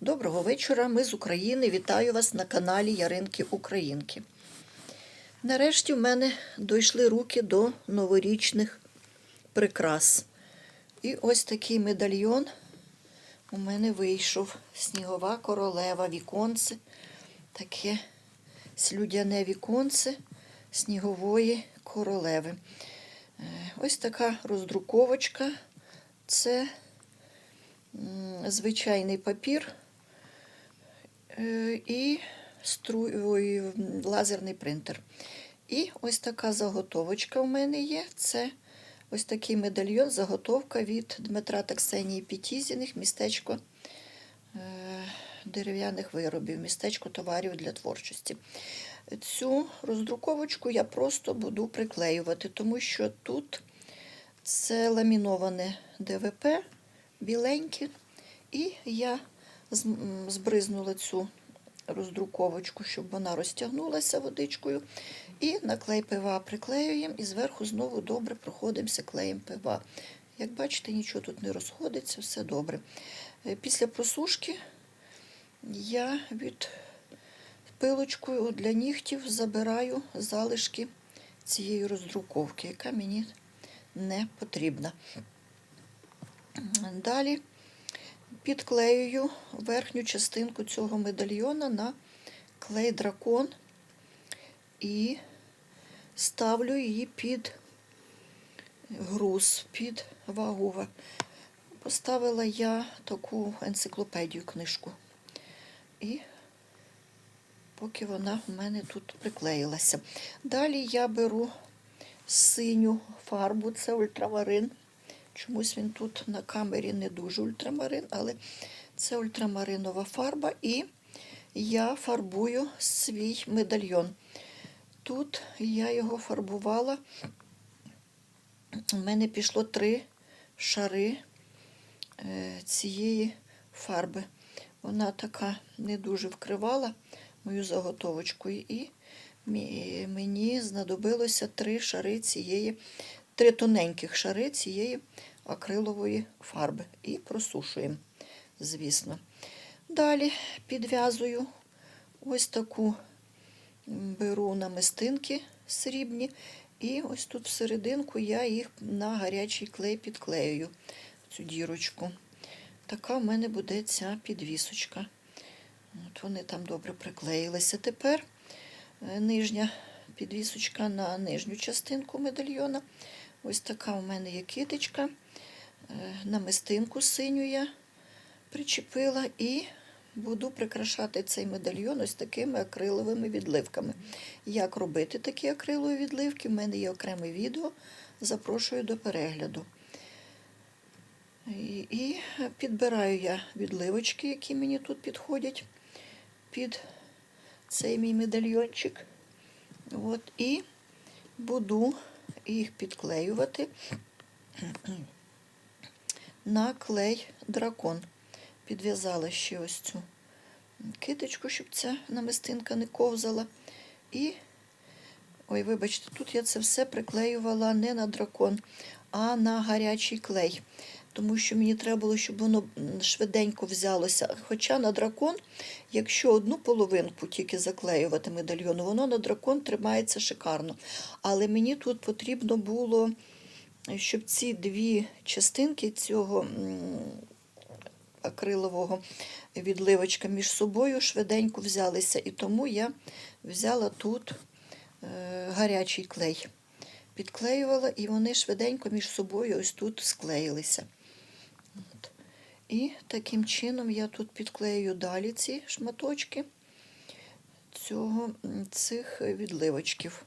Доброго вечора. Ми з України. Вітаю вас на каналі Яринки Українки. Нарешті в мене дійшли руки до новорічних прикрас. І ось такий медальйон у мене вийшов. Снігова королева, віконце. Таке слюдяне віконце снігової королеви. Е, Ось така роздруковочка. Це звичайний папір і стру... лазерний принтер. І ось така заготовочка в мене є. Це ось такий медальйон, заготовка від Дмитра та Ксенії Пітізіних, містечко е, дерев'яних виробів, містечко товарів для творчості. Цю роздруковочку я просто буду приклеювати, тому що тут це ламіноване ДВП, біленьке, і я збризнула цю роздруковочку, щоб вона розтягнулася водичкою. І на клей ПВА приклеюємо, і зверху знову добре проходимося клеєм ПВА. Як бачите, нічого тут не розходиться, все добре. Е, Після просушки я від пилочкою для нігтів забираю залишки цієї роздруковки, яка мені не потрібна. Далі підклеюю верхню частинку цього медальйона на клей дракон і ставлю її під груз, під вагу. Поставила я таку енциклопедію книжку. І поки вона в мене тут приклеїлася. Далі я беру синю фарбу, це ультрамарин. Чомусь він тут на камері не дуже ультрамарин, але це ультрамаринова фарба. І я фарбую свій медальйон. Тут я його фарбувала. У мене пішло три шари е, цієї фарби. Вона така не дуже вкривала мою заготовочку. І мені знадобилося три шари цієї, три тоненьких шари цієї акрилової фарби. І просушуємо, звісно. Далі підв'язую ось таку беру намистинки срібні, і ось тут всерединку я їх на гарячий клей підклеюю цю дірочку. Така в мене буде ця підвісочка. От вони там добре приклеїлися. Тепер е, нижня підвісочка на нижню частинку медальйона. Ось така у мене є китичка. Е, Намистинку синю я причепила і буду прикрашати цей медальйон ось такими акриловими відливками. Як робити такі акрилові відливки? У мене є окреме відео. Запрошую до перегляду. І, підбираю я відливочки, які мені тут підходять під цей мій медальйончик. От, і буду їх підклеювати на клей дракон. Підв'язала ще ось цю киточку, щоб ця намистинка не ковзала. І, ой, вибачте, тут я це все приклеювала не на дракон, а на гарячий клей. Тому що мені треба було, щоб воно швиденько взялося. Хоча на дракон, якщо одну половинку тільки заклеювати медальйону, воно на дракон тримається шикарно. Але мені тут потрібно було, щоб ці дві частинки цього акрилового відливочка між собою швиденько взялися. І тому я взяла тут е, гарячий клей. Підклеювала, і вони швиденько між собою ось тут склеїлися. І таким чином я тут підклею далі ці шматочки цього, цих відливочків.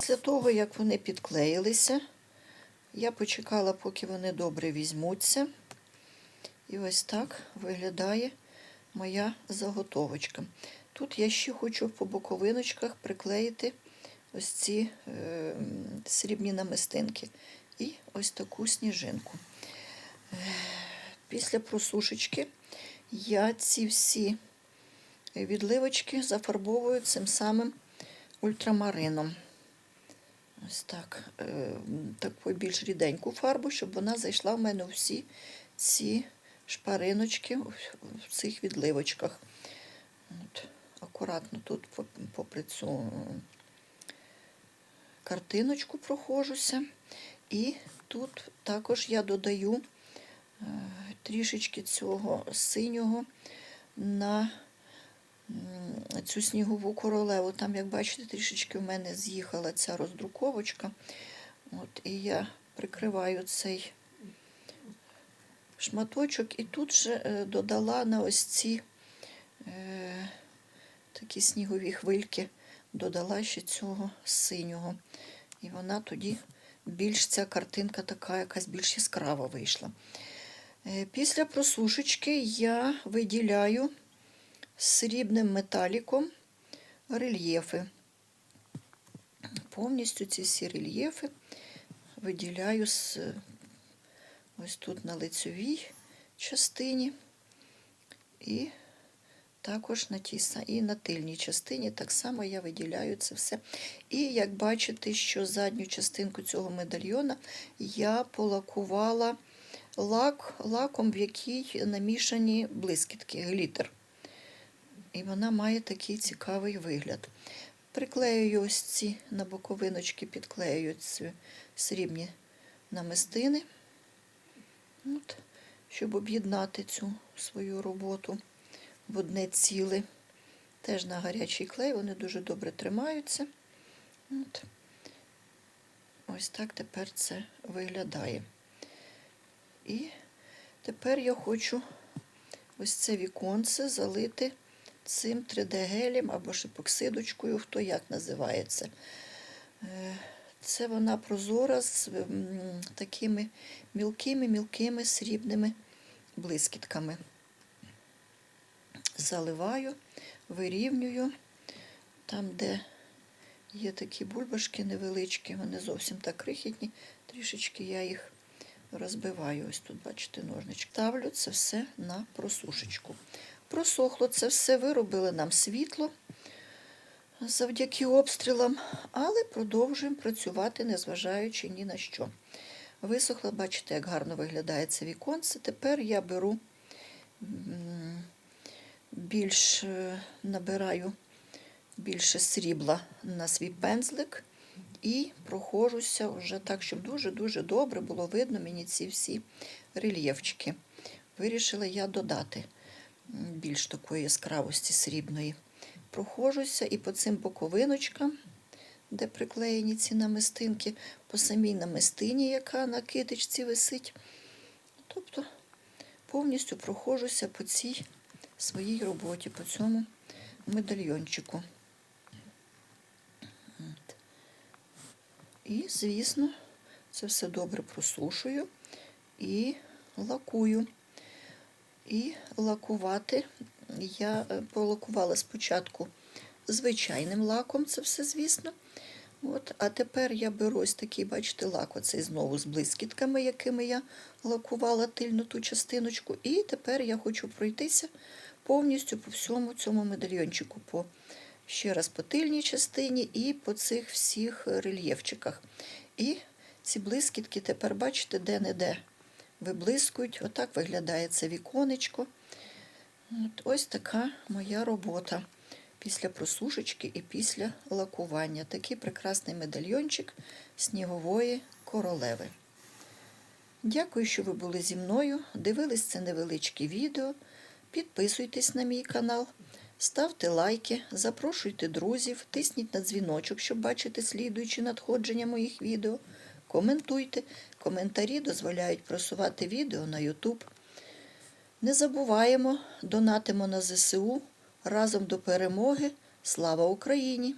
Після того, як вони підклеїлися, я почекала, поки вони добре візьмуться. І ось так виглядає моя заготовочка. Тут я ще хочу по боковиночках приклеїти ось ці е, срібні намистинки і ось таку сніжинку. Е, Після просушечки я ці всі відливочки зафарбовую цим самим ультрамарином. Ось так, е, таку більш ріденьку фарбу, щоб вона зайшла в мене всі ці шпариночки в цих відливочках. От, акуратно тут попри цю картиночку прохожуся. І тут також я додаю е, трішечки цього синього на цю снігову королеву. Там, як бачите, трішечки в мене з'їхала ця роздруковочка. От, і я прикриваю цей шматочок, і тут же е, додала на ось ці е, такі снігові хвильки, додала ще цього синього. І вона тоді більш ця картинка така якась більш яскрава вийшла. Е, Після просушечки я виділяю срібним металіком рельєфи. Повністю ці всі рельєфи виділяю з, ось тут на лицевій частині і також на тій і на тильній частині так само я виділяю це все. І як бачите, що задню частинку цього медальйона я полакувала лак, лаком, в який намішані блискітки, глітер. І вона має такий цікавий вигляд. Приклеюю ось ці на боковиночки, підклеюю ці срібні намистини, от, щоб об'єднати цю свою роботу в одне ціле. Теж на гарячий клей, вони дуже добре тримаються. От. Ось так тепер це виглядає. І тепер я хочу ось це віконце залити цим 3D-гелем або ж епоксидочкою, хто як називається. Е, Це вона прозора з такими мілкими-мілкими срібними блискітками. Заливаю, вирівнюю. Там, де є такі бульбашки невеличкі, вони зовсім так крихітні, трішечки я їх розбиваю. Ось тут, бачите, ножнички. Ставлю це все на просушечку. Просохло це все, виробили нам світло завдяки обстрілам, але продовжуємо працювати, незважаючи ні на що. Висохло, бачите, як гарно виглядає це віконце. Тепер я беру більш е, набираю більше срібла на свій пензлик і проходжуся вже так, щоб дуже-дуже добре було видно мені ці всі рельєфчики. Вирішила я додати більш такої яскравості срібної. Проходжуся і по цим боковиночкам, де приклеєні ці намистинки, по самій намистині, яка на китичці висить. Тобто повністю проходжуся по цій своїй роботі, по цьому медальйончику. І, звісно, це все добре просушую і лакую. І лакувати я е, полакувала спочатку звичайним лаком, це все, звісно. От, а тепер я беру ось такий, бачите, лак оцей знову з блискітками, якими я лакувала тильну ту частиночку. І тепер я хочу пройтися повністю по всьому цьому медальйончику. По, ще раз по тильній частині і по цих всіх рельєфчиках. І ці блискітки тепер, бачите, де-не-де виблискують. Отак виглядає це віконечко. От ось така моя робота після просушечки і після лакування. Такий прекрасний медальйончик снігової королеви. Дякую, що ви були зі мною. Дивились це невеличке відео. Підписуйтесь на мій канал, ставте лайки, запрошуйте друзів, тисніть на дзвіночок, щоб бачити слідуючі надходження моїх відео. Коментуйте. Коментарі дозволяють просувати відео на YouTube. Не забуваємо, донатимо на ЗСУ разом до перемоги. Слава Україні!